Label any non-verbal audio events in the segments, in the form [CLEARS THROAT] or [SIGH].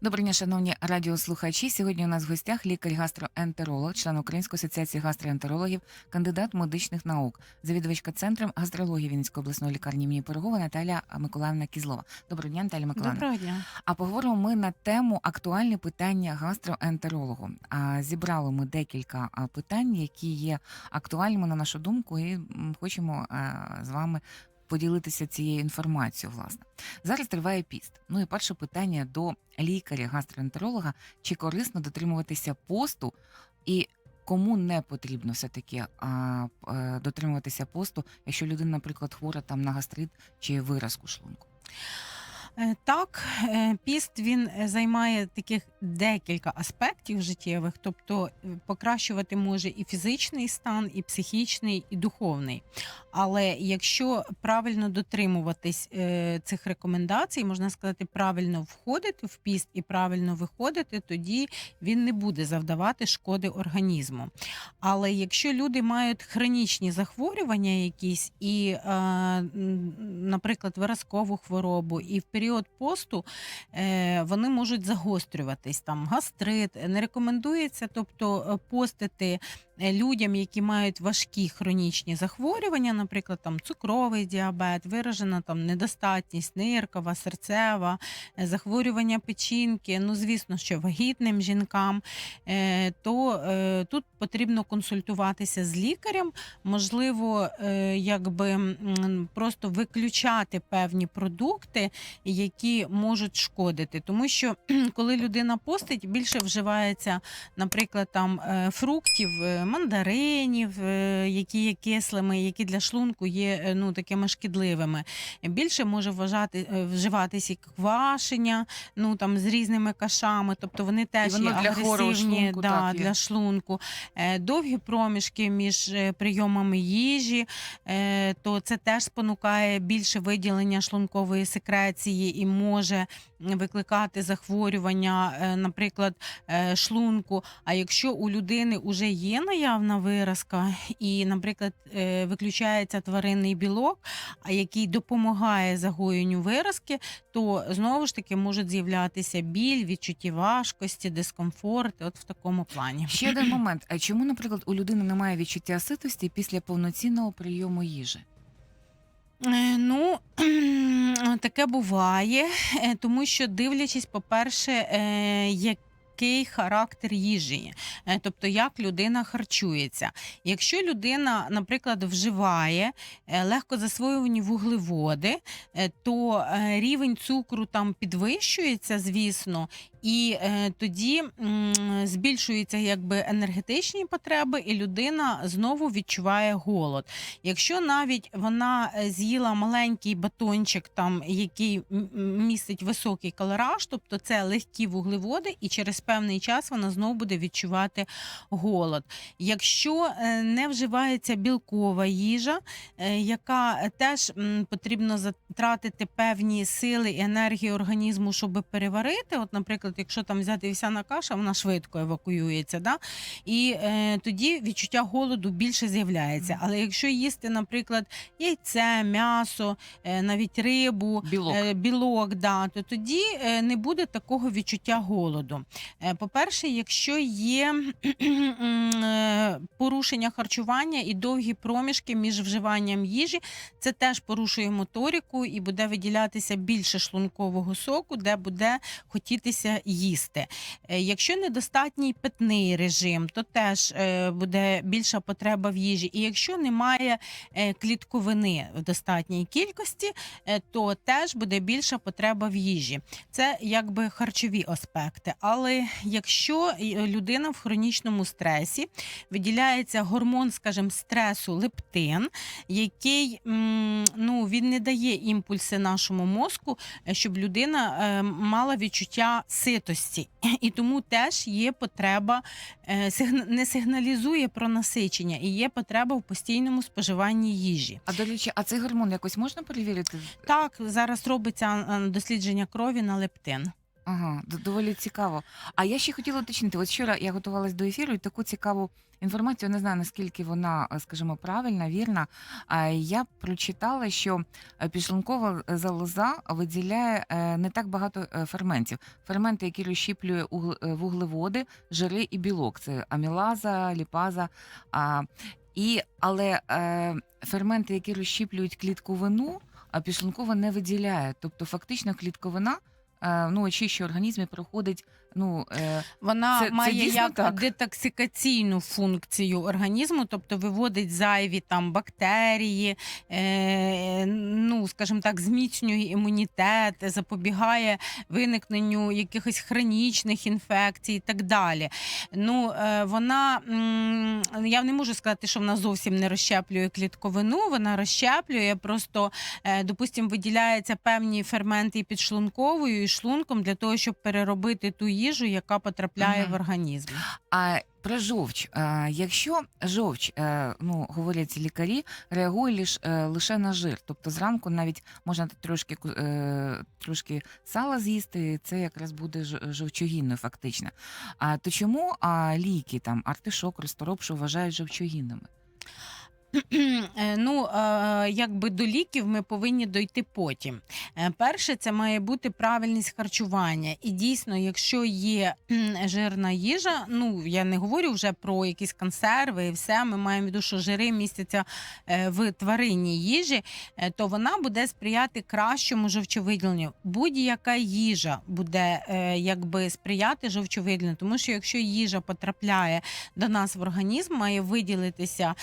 Доброго дня, шановні радіослухачі. Сьогодні у нас в гостях лікар-гастроентеролог, член Української асоціації гастроентерологів, кандидат медичних наук, завідувачка центром гастрології Вінницької обласної лікарні імені Пирогова Наталя Миколаївна Кізлова. Доброго дня, Наталя Миколаївна. Доброго дня. А поговоримо ми на тему актуальні питання гастроентерологу. А зібрали ми декілька питань, які є актуальними на нашу думку, і хочемо з вами поділитися цією інформацією. Власне, зараз триває піст. Ну і перше питання до лікаря-гастроентеролога: чи корисно дотримуватися посту і Кому не потрібно все таки е, дотримуватися посту, якщо людина, наприклад, хвора там на гастрит чи виразку шлунку? Е, Так, е, піст він е, займає таких декілька аспектів життєвих, тобто покращувати може і фізичний стан, і психічний, і духовний. Але якщо правильно дотримуватись цих рекомендацій, можна сказати, правильно входити в піст і правильно виходити, тоді він не буде завдавати шкоди організму. Але якщо люди мають хронічні захворювання якісь, і, наприклад, виразкову хворобу, і в період посту е, вони можуть загострюватись, там гастрит, не рекомендується, тобто е, постити людям, які мають важкі хронічні захворювання, наприклад, там цукровий діабет, виражена там недостатність ниркова, серцева, е, захворювання печінки. Ну, звісно, що вагітним жінкам, е, то е, тут потрібно консультуватися з лікарем, можливо, е, якби просто виключати певні продукти, які можуть шкодити, тому що коли людина постить, більше вживається, наприклад, там е, фруктів, е, мандаринів, е, які є кислими, які для шлунку є е, ну такими шкідливими. Більше може вважати е, вживатись і квашення, ну там з різними кашами, тобто вони теж є для агресивні шлунку, да, так, є. для шлунку. Довгі проміжки між прийомами їжі, то це теж спонукає більше виділення шлункової секреції і може викликати захворювання, наприклад, шлунку. А якщо у людини вже є наявна виразка, і, наприклад, е, виключається тваринний білок, а який допомагає загоєнню виразки, то знову ж таки можуть з'являтися біль, відчутті важкості, дискомфорт. От в такому плані. Ще один момент. А чому, наприклад, у людини немає відчуття ситості після повноцінного прийому їжі? Е, Ну, [CLEARS THROAT] таке буває, е, тому що дивлячись, по-перше, е, який характер їжі, Е, тобто як людина харчується. Якщо людина, наприклад, вживає е, легко засвоювані вуглеводи, е, то рівень цукру там підвищується, звісно, і тоді збільшуються якби енергетичні потреби, і людина знову відчуває голод. Якщо навіть вона з'їла маленький батончик, там який містить високий калораж, тобто це легкі вуглеводи, і через певний час вона знову буде відчувати голод. Якщо е, не вживається білкова їжа, е, яка теж потрібно затратити певні сили і енергії організму, щоб переварити. От, наприклад, якщо там взяти вівсяна каша, вона швидко евакуюється, да? і е, тоді відчуття голоду більше з'являється. Але якщо їсти, наприклад, яйце, м'ясо, е, навіть рибу, Білок. е, білок, да, то тоді е, не буде такого відчуття голоду. Е, По-перше, якщо є е, порушення харчування і довгі проміжки між вживанням їжі, це теж порушує моторику і буде виділятися більше шлункового соку, де буде хотітися їсти. Е, Якщо недостатній питний режим, то теж буде більша потреба в їжі. І якщо немає клітковини в достатній кількості, то теж буде більша потреба в їжі. Це якби харчові аспекти. Але якщо е, людина в хронічному стресі виділяється гормон, скажімо, стресу лептин, який ну, він не дає імпульси нашому мозку, е, щоб людина е, мала відчуття ситості. І тому теж є потреба, не сигналізує про насичення, і є потреба в постійному споживанні їжі. А до речі, а цей гормон якось можна перевірити? Так, зараз робиться дослідження крові на лептин. Ага, доволі цікаво. А я ще хотіла уточнити: от вчора я готувалась до ефіру, і таку цікаву інформацію, не знаю наскільки вона, е, скажімо, правильна, вірна. Я прочитала, що е, підшлункова залоза виділяє е, не так багато е, ферментів. Ферменти, які розщіплює угл- е, вуглеводи, жири і білок. Це амілаза, ліпаза. І, але е, ферменти, які розщіплюють клітковину, а підшлункова не виділяє. Тобто, фактично, клітковина е, ну, очищує організм і проходить. Ну, е, Вона Це- це має дійсно як так? детоксикаційну функцію організму, тобто виводить зайві там бактерії, е, ну скажімо так, зміцнює імунітет, запобігає виникненню якихось хронічних інфекцій і так далі. Ну е, вона м, я не можу сказати, що вона зовсім не розщеплює клітковину. Вона розщеплює, просто е, допустимо, виділяються певні ферменти і підшлунковою і шлунком для того, щоб переробити ту їжу, яка потрапляє Мгм. в організм. А про жовч, якщо жовч, е, ну говорять лікарі, реагує лиш, е, лише на жир, тобто зранку навіть можна трошки ку- е, трошки сала з'їсти, і це якраз буде ж- жовчогінною фактично. А то чому а, ліки там артишок, розторопшу вважають жовчогінними? Е, Ну, е, якби до ліків ми повинні дойти потім. Е, Перше, це має бути правильність харчування. І дійсно, якщо є жирна їжа, ну я не говорю вже про якісь консерви і все. Ми маємо в виду, що жири містяться в тваринній їжі, то вона буде сприяти кращому жовчовиділенню. Будь-яка їжа буде якби сприяти жовчовиділенню, тому що якщо їжа потрапляє до нас в організм, має виділитися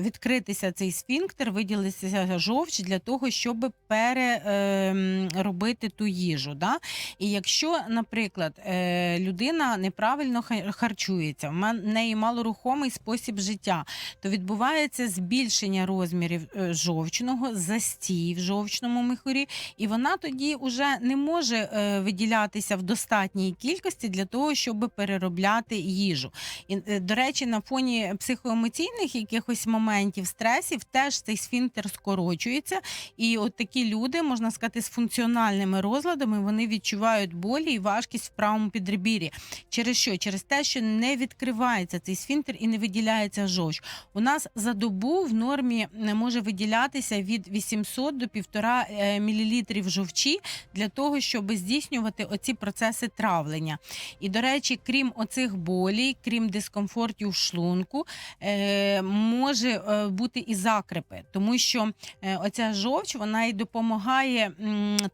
відкритися цей сфінктер, виділитися жовч для того, щоб переробити ту їжу. Да? І якщо, наприклад, е, людина неправильно харчується, в неї малорухомий спосіб життя, то відбувається збільшення розмірів е, жовчного, застій в жовчному міхурі, і вона тоді вже не може е, виділятися в достатній кількості для того, щоб переробляти їжу. І, е, до речі, на фоні психоемоційних якихось моментів стресів теж цей сфінктер скорочується. І от такі люди, можна сказати, з функціональними розладами вони відчувають болі і важкість в правому підребір'ї. Через що? Через те, що не відкривається цей сфінктер і не виділяється жовч. У нас за добу в нормі не може виділятися від 800 до 1,5 мл жовчі для того, щоб здійснювати оці процеси травлення. І, до речі, крім оцих болій, крім дискомфортів в шлунку, е, може е, бути і закрепи, тому що е, оця жовч вона і допомагає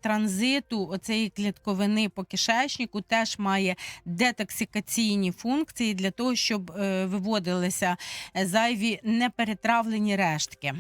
транзиту оцеї клітковини по кишечнику, теж має детоксикаційні функції для того, щоб е, виводилися зайві неперетравлені рештки.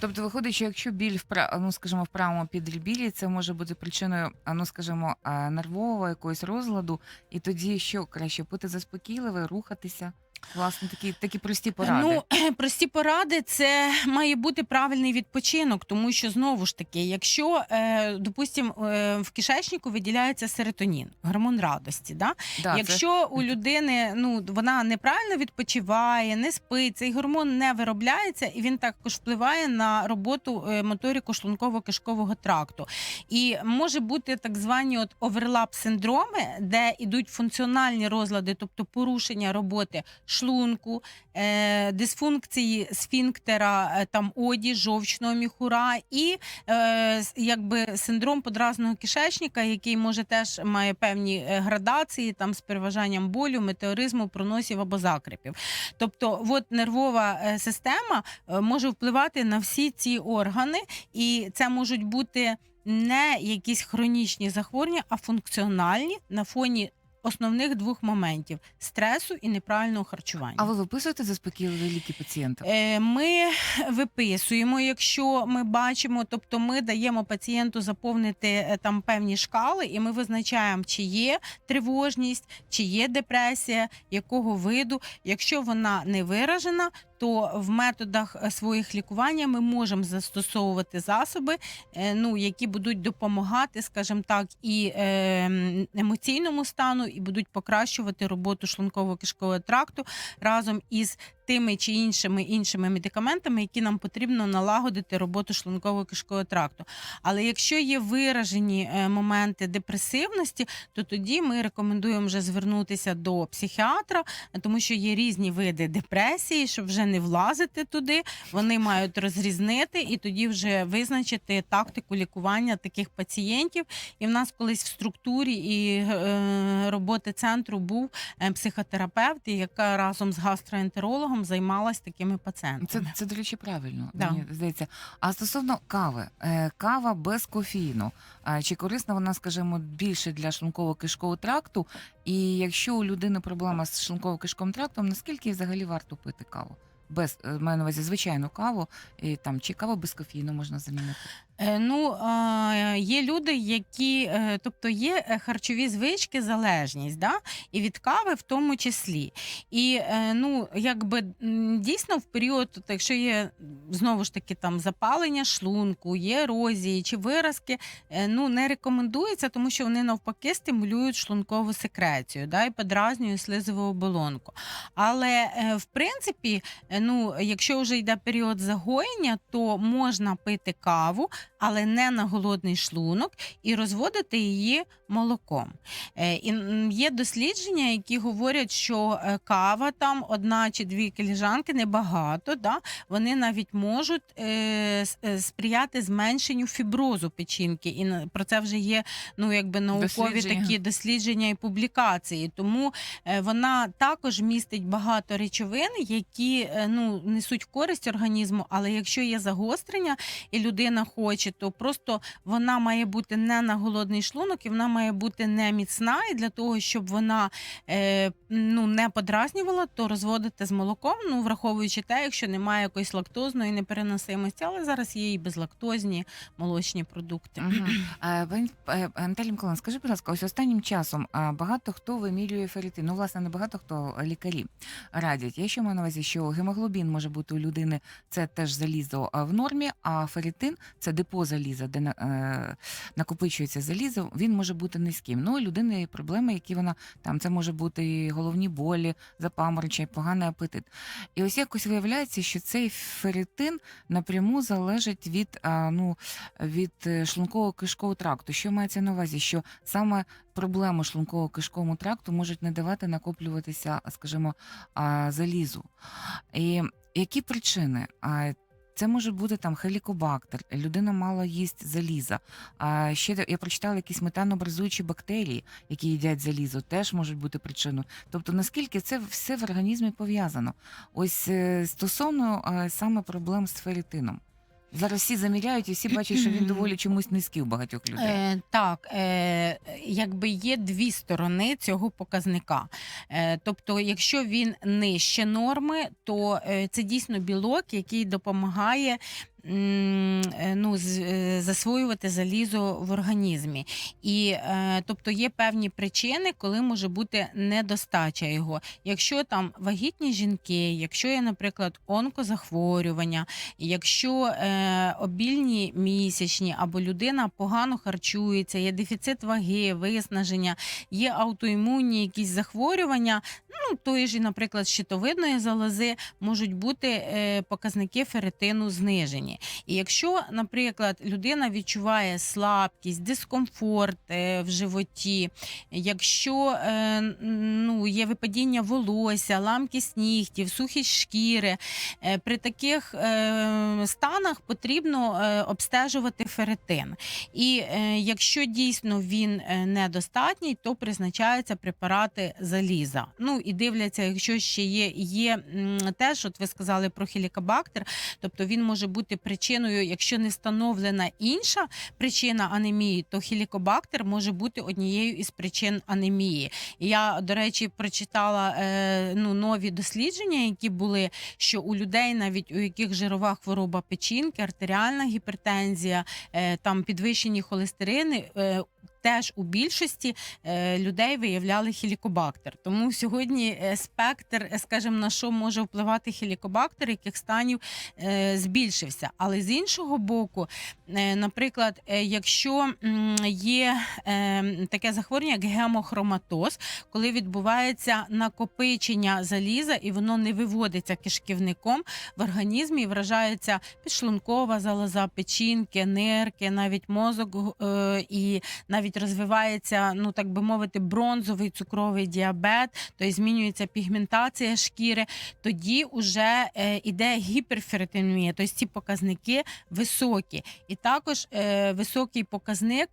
Тобто виходить, що якщо біль в ну, скажімо, в правому підребілі, це може бути причиною, ну скажімо, нервового якогось розладу, і тоді що краще бути заспокійливою, рухатися. Власне, такі такі прості поради. Ну, [CLEARS THROAT] прості поради це має бути правильний відпочинок, тому що знову ж таки, якщо, е, допустимо, е, в кишечнику виділяється серотонін, гормон радості, да? да, це- Якщо у людини ну вона неправильно відпочиває, не спить, цей гормон не виробляється, і він також впливає на роботу е, моторику шлунково-кишкового тракту. І може бути так звані от оверлап синдроми, де йдуть функціональні розлади, тобто порушення роботи шлунку, е, дисфункції сфінктера, е, там оді, жовчного міхура і е, якби синдром подразного кишечника, який може теж має певні е, градації там з переважанням болю, метеоризму, проносів або закрепів. Тобто, от нервова е, система може впливати на всі ці органи, і це можуть бути не якісь хронічні захворювання, а функціональні на фоні. Основних двох моментів стресу і неправильного харчування. А ви виписуєте заспокійливі ліки пацієнта? Е, Ми виписуємо, якщо ми бачимо, тобто ми даємо пацієнту заповнити е, там певні шкали, і ми визначаємо, чи є тривожність, чи є депресія, якого виду. Якщо вона не виражена, то в методах е, своїх лікування ми можемо застосовувати засоби, е, ну які будуть допомагати, скажімо так, і е, емоційному стану, і будуть покращувати роботу шлунково-кишкового тракту разом із тими чи іншими іншими медикаментами, які нам потрібно налагодити роботу шлунково-кишкового тракту. Але якщо є виражені е, моменти депресивності, то тоді ми рекомендуємо вже звернутися до психіатра, тому що є різні види депресії, щоб вже не влазити туди. Вони мають розрізнити і тоді вже визначити тактику лікування таких пацієнтів. І в нас колись в структурі і е, роботи центру був е, психотерапевт, яка разом з гастроентерологом займалась такими пацієнтами. це, це до речі, правильно, Да. мені здається. А стосовно кави, е, кава без кофеїну. Чи корисна вона, скажімо, більше для шлунково-кишкового тракту? І якщо у людини проблема з шлунково-кишковим трактом, наскільки взагалі варто пити каву? Без е, маю на увазі звичайну каву, і там чи каву без кофеїну можна замінити? Е, Ну, е, є люди, які, е, тобто є харчові звички, залежність, да? і від кави в тому числі. І ну, якби дійсно в період, якщо є знову ж таки там запалення шлунку, є ерозії чи виразки, ну не рекомендується, тому що вони навпаки стимулюють шлункову секрецію да? і подразнюють слизову оболонку. Але в принципі, ну, якщо вже йде період загоєння, то можна пити каву, але не на голодний шлунок, і розводити її молоком. Е, І є дослідження, які говорять, що е, кава там одна чи дві кіліжанки небагато, да? вони навіть можуть е, сприяти зменшенню фіброзу печінки. І про це вже є ну, якби наукові Дослідження. такі дослідження і публікації. Тому вона також містить багато речовин, які ну, несуть користь організму, але якщо є загострення і людина хоче, то просто вона має бути не на голодний шлунок, і вона має бути не міцна. І для того, щоб вона е, ну, не подразнювала, то розводити з молоком, ну враховуючи те, якщо немає якоїсь лактозної непереносимості, але зараз є і безлактозні молочні продукти. Мгм. Е, пані е, скажи, будь ласка, ось останнім часом а, багато хто вимірює ферритин. Ну, власне, не багато хто лікарі радять. Я ще маю на увазі, що гемоглобін може бути у людини це теж залізо в нормі, а ферритин це заліза, де е, накопичується залізо, він може бути низьким. Ну, у людини проблеми, які вона там це може бути і головні болі, запаморочення, поганий апетит. І ось якось виявляється, що цей ферритин напряму залежить від а, ну, від е, шлунково-кишкового тракту. Що мається на увазі? Що саме проблеми шлунково-кишковому тракту можуть не давати накоплюватися, скажімо, залізу. І які причини? Це може бути там хелікобактер, людина мало їсть заліза. А ще я прочитала якісь метанобразуючі бактерії, які їдять залізо, теж можуть бути причиною. Тобто, наскільки це все в організмі пов'язано? Ось е, стосовно е, саме проблем з ферритином. Зараз всі заміряють і всі бачать, що він доволі чомусь низький у багатьох людей. Е, так, е, якби є дві сторони цього показника. Е, тобто, якщо він нижче норми, то е, це дійсно білок, який допомагає. Е, Ну, е, засвоювати залізо в організмі, і е, тобто є певні причини, коли може бути недостача його. Якщо там вагітні жінки, якщо є, наприклад, онкозахворювання, якщо е, обільні місячні або людина погано харчується, є дефіцит ваги, виснаження, є аутоімунні якісь захворювання, ну тої ж, наприклад, щитовидної залози можуть бути е, показники ферритину знижені. І якщо, наприклад, людина відчуває слабкість, дискомфорт е, в животі, якщо е, ну, є випадіння волосся, ламкість нігтів, сухість шкіри, е, при таких станах потрібно обстежувати ферритин. І якщо дійсно він недостатній, то призначаються препарати заліза. Ну і дивляться, якщо ще є, є теж, от ви сказали про хілікобактер, тобто він може бути причиною, якщо не встановлена інша причина анемії, то хілікобактер може бути однією із причин анемії. Я, до речі, прочитала е, ну, нові дослідження, які були, що у людей, навіть у яких жирова хвороба печінки, артеріальна гіпертензія, е, там підвищені холестерини. Теж у більшості е, людей виявляли хелікобактер. Тому сьогодні е, спектр, е, скажімо, на що може впливати хелікобактер, яких станів збільшився. Але з іншого боку, наприклад, якщо є таке захворювання, як гемохроматоз, коли відбувається накопичення заліза і воно не виводиться кишківником в організмі, вражається підшлункова залоза, печінки, нирки, навіть мозок і навіть розвивається, ну так би мовити, бронзовий цукровий діабет, тобто змінюється пігментація шкіри. Тоді вже е, іде гіперферритинемія, тобто ці показники високі. І також е, високий показник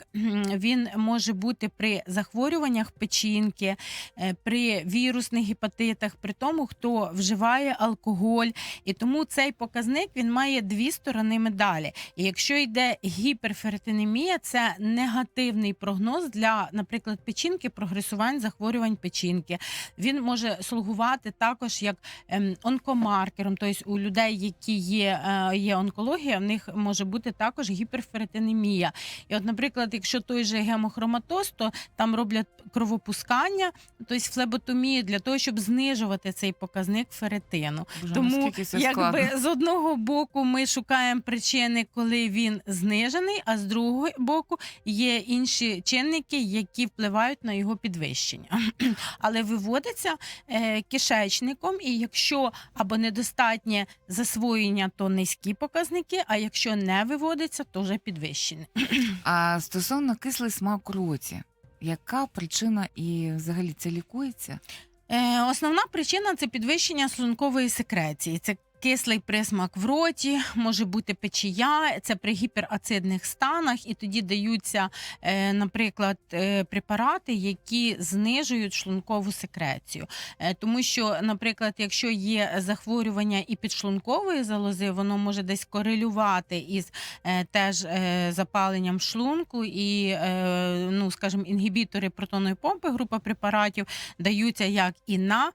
він може бути при захворюваннях печінки, е, при вірусних гепатитах, при тому, хто вживає алкоголь. І тому цей показник він має дві сторони медалі. І якщо йде гіперферритинемія, це негативний прогноз для, наприклад, печінки, прогресувань захворювань печінки. Він може слугувати також як ем, онкомаркером. Тобто у людей, які є, е, є онкологія, в них може бути також гіперферритинемія. І, от, наприклад, якщо той же гемохроматоз, то там роблять кровопускання, тобто флеботомію для того, щоб знижувати цей показник ферритину. Боже, Тому якби з одного боку ми шукаємо причини, коли він знижений, а з другого боку є інші чинники, які впливають на його підвищення. [CLEARS THROAT] Але виводиться е, кишечником, і якщо або недостатнє засвоєння, то низькі показники. А якщо не виводиться, то вже підвищені. [CLEARS THROAT] А стосовно кислий смак у роті, яка причина і взагалі це лікується? Е, основна причина це підвищення шлункової секреції. Це кислий присмак в роті, може бути печія, це при гіперацидних станах, і тоді даються, е, наприклад, е, препарати, які знижують шлункову секрецію. Е, тому що, наприклад, якщо є захворювання і підшлункової залози, воно може десь корелювати із теж запаленням шлунку і, ну, скажімо, інгібітори протонної помпи, група препаратів даються як і на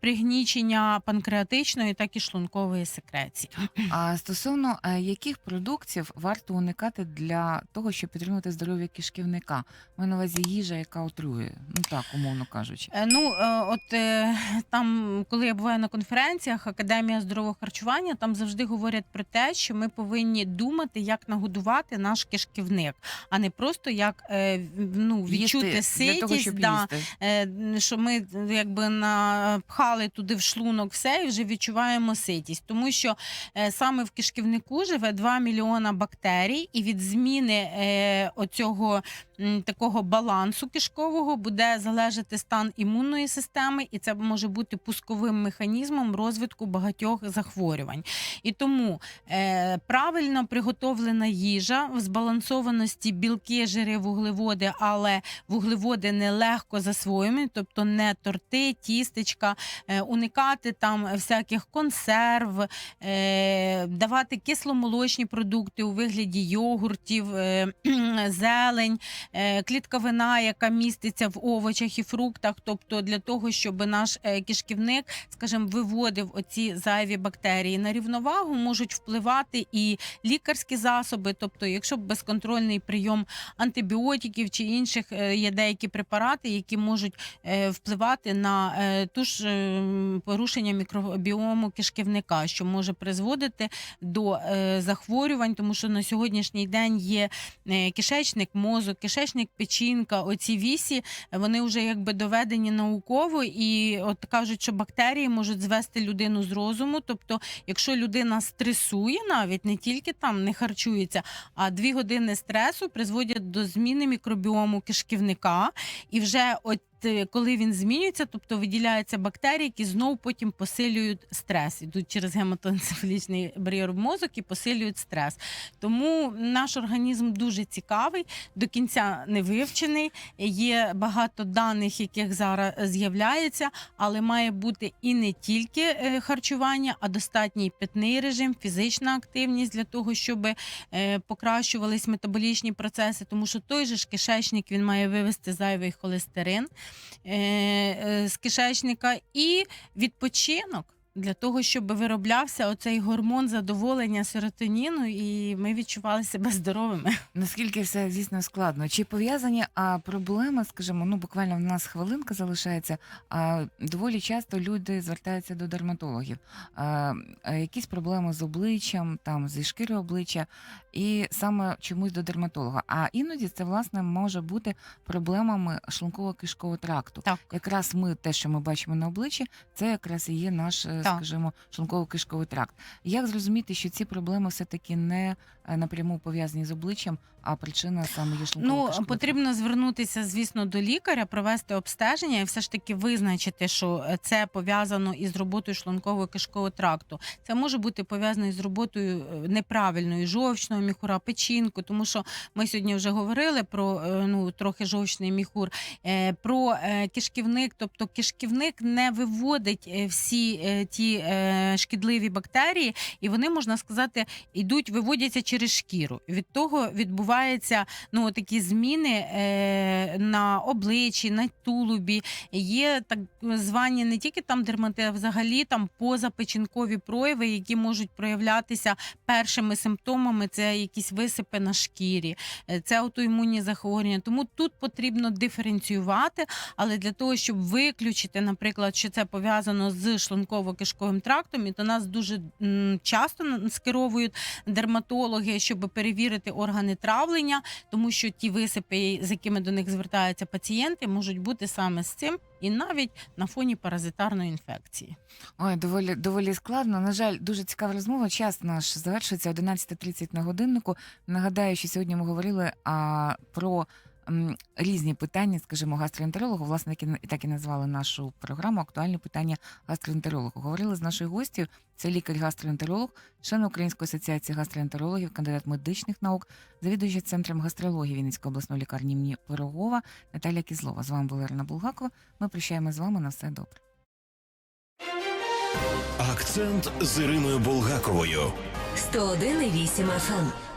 пригнічення панкреатичної, так і шлункової секреції. А стосовно е, яких продуктів варто уникати для того, щоб підтримувати здоров'я кишківника? Маю на увазі їжа, яка отруює, ну так, умовно кажучи. Е, Ну, е, от там, коли я буваю на конференціях, Академія здорового харчування, там завжди говорять про те, що ми повинні думати, як нагодувати наш кишківник, а не просто як ну, відчути Їсти для того, щоб да, їсти. що ми якби напхали туди в шлунок все і вже відчуваємо ситість, тому що е, саме в кишківнику живе 2 мільйона бактерій, і від зміни е, оцього такого балансу кишкового буде залежати стан імунної системи, і це може бути пусковим механізмом розвитку багатьох захворювань. І тому е, правильно приготовлена їжа в збалансованості білки, жири, вуглеводи, але вуглеводи не легко засвоюємо, тобто не торти, тістечка, уникати там всяких консерв, е, давати кисломолочні продукти у вигляді йогуртів, е, зелень, е, клітковина, яка міститься в овочах і фруктах, тобто для того, щоб наш кишківник, скажімо, виводив оці зайві бактерії на рівновагу, можуть впливати і лікарські засоби, тобто, якщо безконтрольний прийом антибіотиків чи інших є деякі препарати, які можуть впливати на ту ж е, порушення мікробіому кишківника, що може призводити до е, захворювань, тому що на сьогоднішній день є е, кишечник, мозок, кишечник, печінка. Оці вісі вони вже якби доведені науково, і от кажуть, що бактерії можуть звести людину з розуму. Тобто, якщо людина стресує, навіть не тільки там не харчується, а дві години стресу призводять до зміни мікробіому кишківника, і вже от. Е, Коли він змінюється, тобто виділяються бактерії, які знову потім посилюють стрес, ідуть через гематоенцефалічний бар'єр в мозок і посилюють стрес. Тому наш організм дуже цікавий, до кінця не вивчений. Є багато даних, яких зараз з'являється, але має бути і не тільки е, харчування, а достатній питний режим, фізична активність для того, щоб е, покращувались метаболічні процеси, тому що той же ж кишечник він має вивести зайвий холестерин з кишечника і відпочинок. Для того, щоб вироблявся оцей гормон задоволення серотоніну, і ми відчували себе здоровими. [LAUGHS] Наскільки все звісно складно? Чи пов'язані а, проблеми, скажімо, ну буквально в нас хвилинка залишається. А доволі часто люди звертаються до дерматологів. А, а якісь проблеми з обличчям, там зі шкірою обличчя, і саме чомусь до дерматолога. А іноді це власне може бути проблемами шлунково-кишкового тракту. Так. Якраз ми те, що ми бачимо на обличчі, це якраз і є наш, е, Так. скажімо, шлунково-кишковий тракт. Як зрозуміти, що ці проблеми все таки не е, напряму пов'язані з обличчям, а причина саме є шлунково Ну потрібно звернутися, звісно, до лікаря, провести обстеження і все ж таки визначити, що е, це пов'язано із роботою шлунково-кишкового тракту. Це може бути пов'язано із роботою е, неправильною жовчного міхура, печінку, тому що ми сьогодні вже говорили про е, ну трохи жовчний міхур, про кишківник. Тобто кишківник не виводить всі ті шкідливі бактерії, і вони можна сказати йдуть, виводяться через шкіру. Від того відбуваються ну такі зміни е, на обличчі, на тулубі. Є так звані не тільки там дермати, а взагалі там позапечінкові прояви, які можуть проявлятися першими симптомами. Це якісь висипи на шкірі, е, це аутоімунні захворювання. Тому тут потрібно диференціювати, але для того, щоб виключити, наприклад, що це пов'язано з шлунково-кишковим трактом, і до нас дуже часто скеровують дерматологи, щоб перевірити органи травлення, тому що ті висипи, з якими до них звертаються пацієнти, можуть бути саме з цим, і навіть на фоні паразитарної інфекції. Ой, доволі доволі складно. На жаль, дуже цікава розмова. Час наш завершується 11.30 на годиннику. Нагадаю, що сьогодні ми говорили а, про різні питання, скажімо, гастроентерологу. Власне, так і, так і назвали нашу програму Актуальні питання гастроентерологу. Говорили з нашою гостю. Це лікар-гастроентеролог, член Української асоціації гастроентерологів, кандидат медичних наук, завідуюча центром гастрології Вінницької обласної лікарні імені Пирогова Наталія Кізлова. З вами була Ірина Булгакова. Ми прощаємо з вами на все добре. Акцент з Іриною Булгаковою. 101,8 FM.